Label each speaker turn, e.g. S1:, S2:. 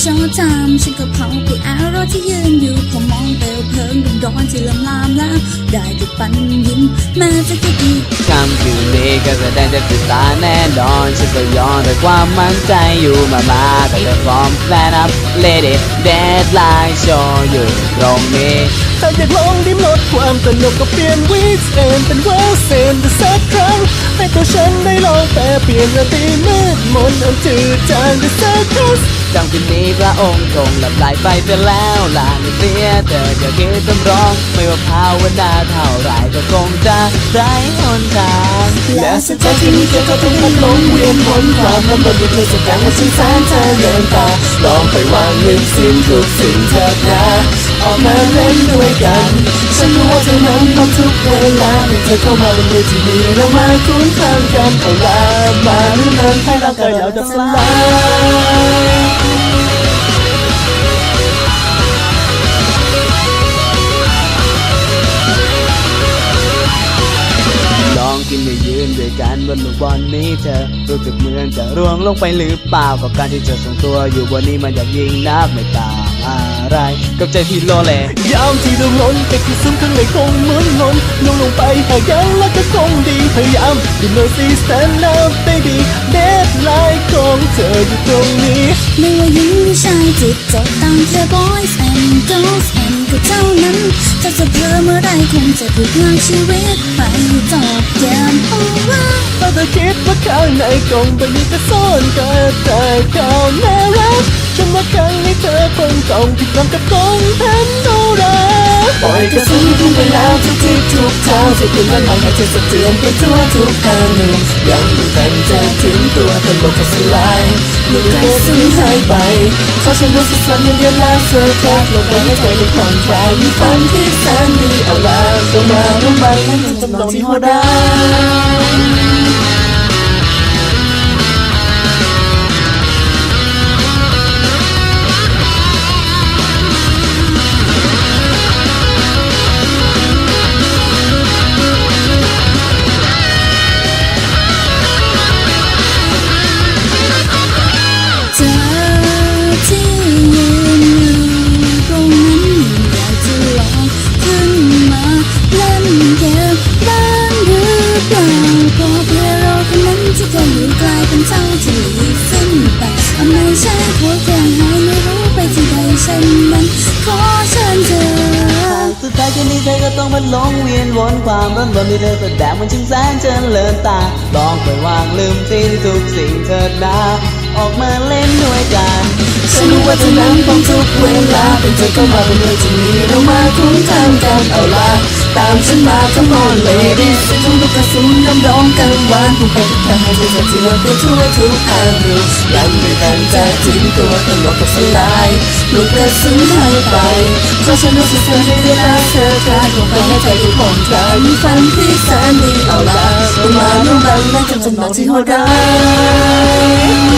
S1: โชว์ไทม์ฉันก็เผาไปอารถที่ยืนอยู่พอมองเปลวเพลิงดุร้อนที่ลำลามแล้ว ได้แต่ปันยิ้มแม้จะคิดดี
S2: ค่ำคืนนี้ก็แสดงจะติดตาแน่นอนฉันก็ย้อนด้วยความมั่นใจอยู่มามาแต่เรื่องฟอร์มแฟนอัพเลดี้เดดไลน์โชว์อยู่ตรงนี้
S3: ถ้าอยากลองดิ้มรสความสนุกก็เปลี่ยนวีคเอนเป็นเวลเซนดูสักครั้งให้ตัว ฉันได้ลองแปลเปลี่ยนราตรีมืดมนอันจืดจางดูสักครั้ง
S2: จำคืนนี้พระองค์คงหลับไหลไปเสียแล้วลาไม่เสียเธอจะคิดตำร้อง ไม่ว่าภาวนาเท่าไรก็คงจะไร้หนทาง
S3: และสุดท้ายที่นี้เธอก็ต้องมาลงเวียนวนความลำบากที่เธอแสดงว่าฉันแสนเธอเดินตาลองไปวางลืมสิ้นทุกสิ่งเถิดนะออกมาเล่นด้วยกันฉันรู้ ว่าเธอนั้นพร้อมทุกเวลาเมื่เธอเข้ามาบนเวทีนี้เรามาคุ้นข้างกันเอาละมาหรือนั้นให้ร่างกายเราดับสลาย
S2: ลองกินไปยืนด้วยกันบนลูกบอลนี้เธอรู้สึกเหมือนจะร่วงลงไปหรือเปล่ากับการที่เธอทรงตัวอยู่บนนี้มันอยากยิงนักไม่ตาง อะไรกับใจที่โลเล
S3: ยามที่ดวงล้นแต่ที่ซุ้มข้างในคงเหมือนล้นลงลงไปหากยังแล้วก็คงดีพยายามดูหน่อยสิ stand up baby deadline ของเธออยู่ตรงนี้
S1: ไม่ว่าหญิงหรือชายจิตใจต่างแค่ boys and girls and ก็เท่านั้นถ้าจะเพลอเมื่อไรคงจะถูกลากชีวิตไปจบเกม over
S3: ถ้าเธอคิดว่าข้างในกล่องใบนี้จะซ่อนก็แต่ข่าวน่ารัก ต้องกับกองแพนโดราปล่อยกระสุนพุ่งไปแล้วทุกทิศทุกทางจะขึ้นมันมันให้เธอสะเทือนไปทั่วทุกทางหนึ่งยังไม่ทันจะถึงตัวตลกก็สลายลูกกระสุนหายไปขอฉันรู้สึกสั่นเย็นๆแล้วเธอแค่ลงไปให้ใจได้ผ่อนคลายมีฝันที่แสนดีเอาล่ะก็มาร่วมบังให้มันจำลองที่หัวได้า
S1: ยเป็นเท่าที่หลีกสิ้นไปเอาไม่ใช่พวกแกหายไม่รู้ไปที่ใดฉันนั้นขอเชิญเธอ
S2: สุดท้ายคืนนี้เธอก็ต้องมาลงเวียนวนความร้อนรนที่เธอแสดงมันช่างแสนเจริญตาลองไปวางลืมสิ้นทุกสิ่งเถิดนะออกมาเล่นด้วยกัน
S3: ฉันรู้ว่าเธอนั้นต้องทุกเวลาเป็นเธอเข้ามาเป็นเรื่องที่มีเรามาคุ้นทางกันเอาละ ตามฉันมาทั้งหมดเลยดิสิทุกลูกกระสุนน้ำร้องกังวานผู้เป็นทางให้เธอสะเทือนไปทั่วทุกทารื่องยังไม่ทันจะถึงตัวตลกก็สลายลูกกระสุนหายไปเพราะฉันรู้สึกเธอในเวลาเธอการลงไปให้ใจได้ผ่อนคลายมีฝันที่แสนดีเอาละต้องมาร่วมบังและจำจำนองที่หดร้าย